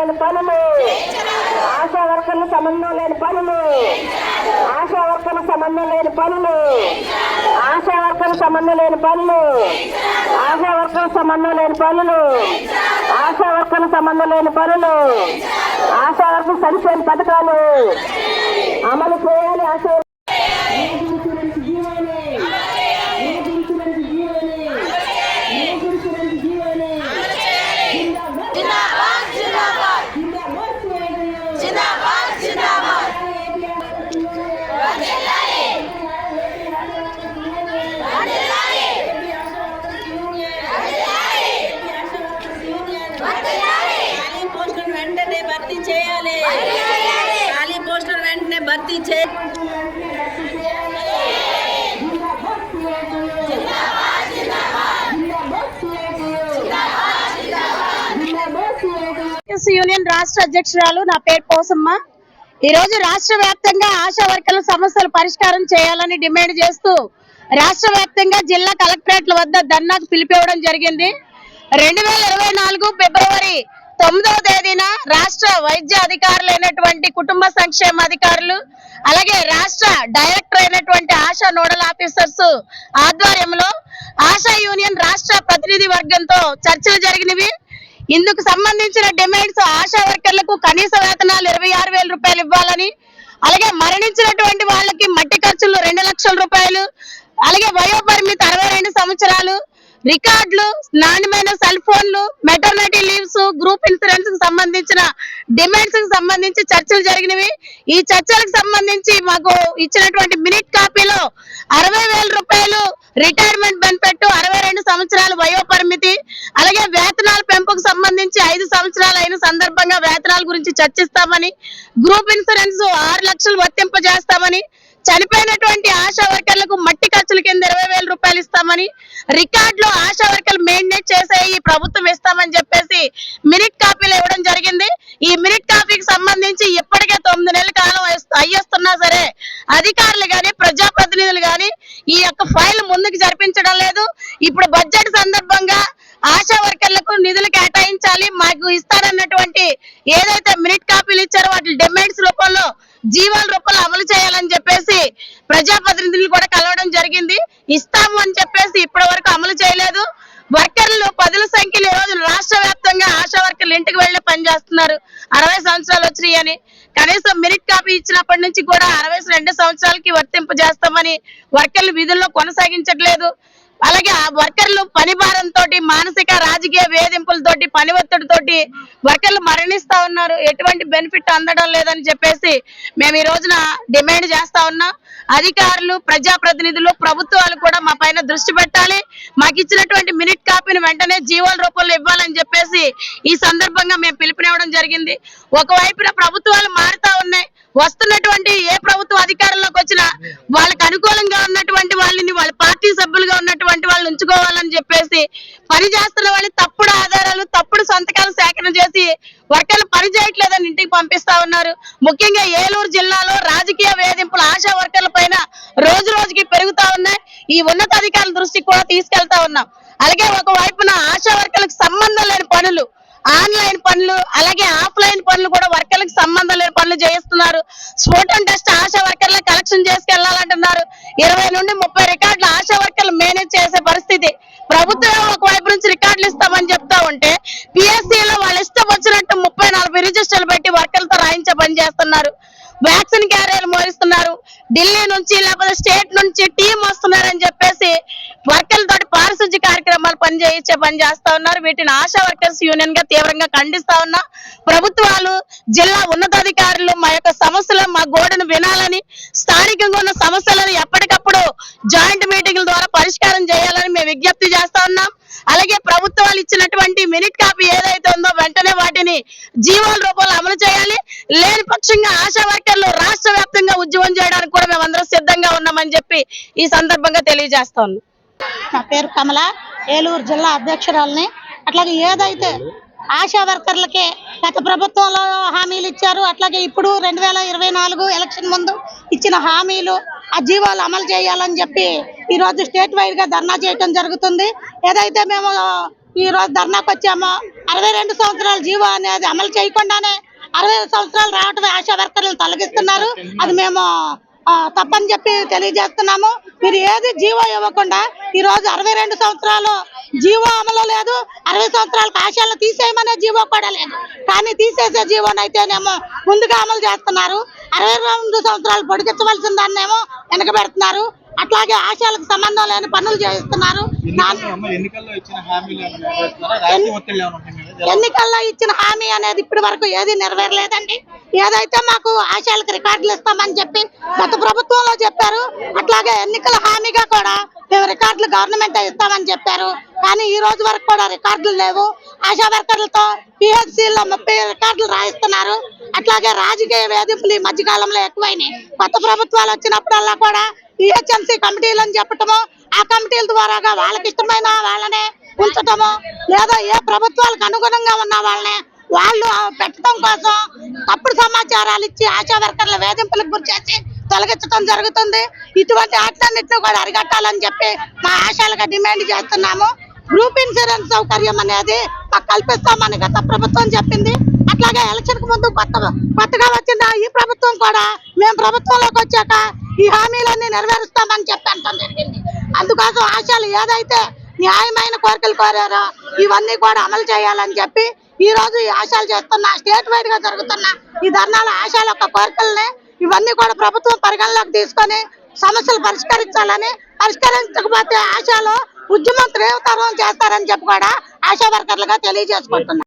లేని పనులు. ఆశా వర్కర్లు సంబంధం లేని పనులు. ఆశా వర్కర్లు సంబంధం లేని పనులు. ఆశా వర్కర్లు సంబంధం లేని పనులు. ఆశా వర్కర్లు సంబంధం లేని పనులు. ఆశా వర్కర్లు సంబంధం లేని పనులు. ఆశా వర్కర్లు సంక్షేమ పథకాలు అమలు చేయాలి ఆశ చేయాలి. ఖాళీ పోస్టులను వెంటనే భర్తీ చే యూనియన్ రాష్ట్ర అధ్యక్షురాలు నా పేరు పోసమ్మ. ఈ రోజు రాష్ట్ర వ్యాప్తంగా ఆశా వర్కర్ల సమస్యలు పరిష్కారం చేయాలని డిమాండ్ చేస్తూ రాష్ట్ర వ్యాప్తంగా జిల్లా కలెక్టరేట్ల వద్ద ధర్నాకు పిలిపివ్వడం జరిగింది. రెండు వేల ఇరవై నాలుగు ఫిబ్రవరి తొమ్మిదవ తేదీన రాష్ట్ర వైద్య అధికారులు అయినటువంటి కుటుంబ సంక్షేమ అధికారులు అలాగే రాష్ట్ర డైరెక్టర్ అయినటువంటి ఆశా నోడల్ ఆఫీసర్స్ ఆధ్వర్యంలో ఆశా యూనియన్ రాష్ట్ర ప్రతినిధి వర్గంతో చర్చలు జరిగినవి. ఇందుకు సంబంధించిన డిమాండ్స్ ఆశా వర్కర్లకు కనీస వేతనాలు ఇరవై ఆరు వేల రూపాయలు ఇవ్వాలని అలాగే మరణించినటువంటి వాళ్ళకి మట్టి ఖర్చులు రెండు లక్షల రూపాయలు అలాగే వయోపరిమితి అరవై రెండు సంవత్సరాలు రికార్డులు నాణ్యమైన సెల్ ఫోన్లు మెటర్నిటీ లీవ్స్ గ్రూప్ ఇన్సూరెన్స్కు సంబంధించిన డిమాండ్స్కి సంబంధించి చర్చలు జరిగినవి. ఈ చర్చలకు సంబంధించి మాకు ఇచ్చినటువంటి మినిట్ కాపీలో అరవై వేల రూపాయలు రిటైర్మెంట్ బెనిఫిట్ అరవై రెండు సంవత్సరాల వయో పరిమితి అలాగే వేతనాల పెంపుకు సంబంధించి ఐదు సంవత్సరాలు అయిన సందర్భంగా వేతనాల గురించి చర్చిస్తామని గ్రూప్ ఇన్సూరెన్స్ ఆరు లక్షలు వర్తింపజేస్తామని చనిపోయినటువంటి ఆశా వర్కర్లకు మట్టి ఖర్చుల కింద ఇరవై వేల రూపాయలు ఇస్తామని రికార్డ్లో ఆశా వర్కర్లు మెయింటైన్ చేసే ఈ ప్రభుత్వం ఇస్తామని చెప్పేసి మినిట్ కాపీలు ఇవ్వడం జరిగింది. ఈ మినిట్ కాపీకి సంబంధించి ఇప్పటికే తొమ్మిది నెలల కాలం అయ్యేస్తున్నా సరే అధికారులు గాని ప్రజాప్రతినిధులు గాని ఈ యొక్క ఫైల్ ముందుకు జరిపించడం లేదు. ఇప్పుడు బడ్జెట్ సందర్భంగా ఆశా వర్కర్లకు నిధులు కేటాయించాలి మాకు ఇస్తారన్నటువంటి ఏదైతే మినిట్ కాపీలు ఇచ్చారో వాటి డిమాండ్స్ రూపంలో జీవాల రూపంలో అమలు చేయాలని చెప్పేసి ప్రజాప్రతినిధులు కూడా కలవడం జరిగింది. ఇస్తాము అని చెప్పేసి ఇప్పటి వరకు అమలు చేయలేదు. వర్కర్లు పదుల సంఖ్యలో ఈ రోజు రాష్ట్ర వ్యాప్తంగా ఆశా వర్కర్లు ఇంటికి వెళ్ళి పనిచేస్తున్నారు అరవై సంవత్సరాలు వచ్చినాయి అని. కనీసం మెరిట్ కాపీ ఇచ్చినప్పటి నుంచి కూడా అరవై రెండు సంవత్సరాలకి వర్తింపజేస్తామని వర్కర్లు విధుల్లో కొనసాగించట్లేదు. అలాగే ఆ వర్కర్లు పని భారంతో మానసిక రాజకీయ వేధింపులతోటి పని ఒత్తిడితోటి వర్కర్లు మరణిస్తా ఉన్నారు. ఎటువంటి బెనిఫిట్ అందడం లేదని చెప్పేసి మేము ఈ రోజున డిమాండ్ చేస్తా ఉన్నాం. అధికారులు ప్రజాప్రతినిధులు ప్రభుత్వాలు కూడా మా పైన దృష్టి పెట్టాలి. మాకు ఇచ్చినటువంటి మినిట్ కాపీని వెంటనే జీవోల రూపంలో ఇవ్వాలని చెప్పేసి ఈ సందర్భంగా మేము పిలుపునివ్వడం జరిగింది. ఒకవైపున ప్రభుత్వాలు మారుతా ఉన్నాయి. వస్తున్నటువంటి ఏ ప్రభుత్వ అధికారంలోకి వచ్చినా వాళ్ళకి అనుకూలంగా ఉన్నటువంటి వాళ్ళని వాళ్ళ పార్టీ సభ్యులుగా ఉన్నటువంటి వాళ్ళు ఉంచుకోవాలని చెప్పేసి పని చేస్తున్న వాళ్ళు తప్పుడు ఆధారాలు తప్పుడు సంతకాలు సేకరణ చేసి వర్కర్లు పని చేయట్లేదని ఇంటికి పంపిస్తా ఉన్నారు. ముఖ్యంగా ఏలూరు జిల్లాలో రాజకీయ వేధింపులు ఆశా వర్కర్ల పైన రోజు రోజుకి పెరుగుతా ఉన్నాయి. ఈ ఉన్నతాధికారుల దృష్టికి కూడా తీసుకెళ్తా ఉన్నాం. అలాగే ఒక వైపున ఆశా వర్కర్లకు సంబంధం లేని పనులు ఆన్లైన్ పనులు అలాగే ఆఫ్లైన్ పనులు కూడా వర్కర్లకు సంబంధం చేయిస్తున్నారు. స్పోటన్ చేస్తున్నారు టెస్ట్ ఆశా వర్కర్లు కలెక్షన్ చేసుకెళ్ళాలంటున్నారు. ఇరవై నుండి ముప్పై రికార్డులు ఆశా వర్కర్లు మేనేజ్ చేసే పరిస్థితి. ప్రభుత్వం ఒక వైపు నుంచి రికార్డులు ఇస్తామని చెప్తా ఉంటే PSC లో వాళ్ళు ఇష్టం వచ్చినట్టు ముప్పై నలభై రిజిస్టర్లు పెట్టి వర్కర్లతో రాయించే పని చేస్తున్నారు. వ్యాక్సిన్ క్యారియర్లు మోరిస్తున్నారు ఢిల్లీ నుంచి లేకపోతే స్టేట్ నుంచి టీం వస్తున్నారని చెప్పేసి వర్కర్లతో పారిశుద్ధ్య కార్యక్రమాలు పని చేయించే పని చేస్తా ఉన్నారు. వీటిని ఆశా వర్కర్స్ యూనియన్గా తీవ్రంగా ఖండిస్తా ఉన్నా. ప్రభుత్వాలు జిల్లా ఉన్నతాధికారులు మా యొక్క సమస్యలు మా గోడను వినాలని స్థానికంగా ఉన్న సమస్యలను ఎప్పటికప్పుడు జాయింట్ మీటింగ్ల ద్వారా పరిష్కారం చేయాలని మేము విజ్ఞప్తి చేస్తా ఉన్నాం. అలాగే ప్రభుత్వాలు ఇచ్చినటువంటి మినిట్ కాపీ ఏదైతే ఉందో వెంటనే వాటిని జీవోల రూపంలో అమలు చేయాలి. లేని పక్షంగా ఆశా వర్కర్లు రాష్ట్ర వ్యాప్తంగా ఉద్యమం చేయడానికి కూడా మేము సిద్ధంగా ఉన్నామని చెప్పి ఈ సందర్భంగా తెలియజేస్తా ఉన్నాం. నా పేరు కమల. ఏలూరు జిల్లా అధ్యక్షురాలని. అట్లాగే ఏదైతే ఆశా వర్కర్లకే గత ప్రభుత్వంలో హామీలు ఇచ్చారు అట్లాగే ఇప్పుడు రెండు వేల ఇరవై నాలుగు ఎలక్షన్ ముందు ఇచ్చిన హామీలు ఆ జీవోలు అమలు చేయాలని చెప్పి ఈ రోజు స్టేట్ వైడ్గా ధర్నా చేయటం జరుగుతుంది. ఏదైతే మేము ఈ రోజు ధర్నాకు వచ్చామో అరవై రెండు సంవత్సరాల జీవో అనేది అమలు చేయకుండానే అరవై సంవత్సరాలు రావటమే ఆశా వర్కర్లను తొలగిస్తున్నారు. అది మేము తప్పని చెప్పి తెలియజేస్తున్నాము. మీరు ఏది జీవో ఇవ్వకుండా ఈ రోజు అరవై రెండు సంవత్సరాలు జీవో అమలు లేదు. అరవై సంవత్సరాలకు ఆశాలను తీసేయమనే జీవో కూడా లేదు. కానీ తీసేసే జీవోనైతేనేమో ముందుగా అమలు చేస్తున్నారు. అరవై రెండు సంవత్సరాలు పొడిగించవలసిన దాన్నేమో వెనకబెడుతున్నారు. అట్లాగే ఆశాలకు సంబంధం లేని పనులు? ఎలా ఎన్నికల్లో ఇచ్చిన హామీ అనేది ఇప్పటి వరకు ఏది నెరవేరలేదండి. ఏదైతే మాకు ఆశాలకు రికార్డులు ఇస్తామని చెప్పి గత ప్రభుత్వంలో చెప్పారు అట్లాగే ఎన్నికల హామీగా కూడా మేము రికార్డులు గవర్నమెంట్ ఇస్తామని చెప్పారు. కానీ ఈ రోజు వరకు కూడా రికార్డులు లేవు. ఆశా వర్కర్లతో పిహెచ్సిలో ముప్పై రికార్డులు రాయిస్తున్నారు. అట్లాగే రాజకీయ వేధింపులు ఈ మధ్యకాలంలో ఎక్కువైనాయి. కొత్త ప్రభుత్వాలు వచ్చినప్పుడల్లా కూడా పిహెచ్ఎంసీ కమిటీలు అని చెప్పటము ఆ కమిటీల ద్వారాగా వాళ్ళకి ఇష్టమైన వాళ్ళనే ఉంచటము లేదా ఏ ప్రభుత్వాలకు అనుగుణంగా ఉన్న వాళ్ళని వాళ్ళు పెట్టడం కోసం తప్పుడు సమాచారాలు ఇచ్చి ఆశా వర్కర్ల వేధింపులకు గురి చేసి తొలగించడం జరుగుతుంది. ఇటువంటి వాటిలన్నింటినీ కూడా అరికట్టాలని చెప్పి మా ఆశాలుగా డిమాండ్ చేస్తున్నాము. గ్రూప్ ఇన్సూరెన్స్ సౌకర్యం అనేది మాకు కల్పిస్తామని గత ప్రభుత్వం చెప్పింది. అట్లాగే ఎలక్షన్కు ముందు కొత్త కొత్తగా వచ్చిన ఈ ప్రభుత్వం కూడా మేము ప్రభుత్వంలోకి వచ్చాక ఈ హామీలన్నీ నెరవేరుస్తామని చెప్పి జరిగింది. అందుకోసం ఆశాలు ఏదైతే న్యాయమైన కోరికలు కోరారో ఇవన్నీ కూడా అమలు చేయాలని చెప్పి ఈ రోజు ఈ ఆశాలు చేస్తున్న స్టేట్ వైడ్గా జరుగుతున్న ఈ ధర్నాల ఆశాల యొక్క కోరికల్ని ఇవన్నీ కూడా ప్రభుత్వం పరిగణలోకి తీసుకొని సమస్యలు పరిష్కరించాలని పరిష్కరించకపోతే ఆశాలో ఉద్యమం తీవ్రతరం చేస్తారని చెప్పి కూడా ఆశా వర్కర్లుగా తెలియజేసుకుంటున్నాం.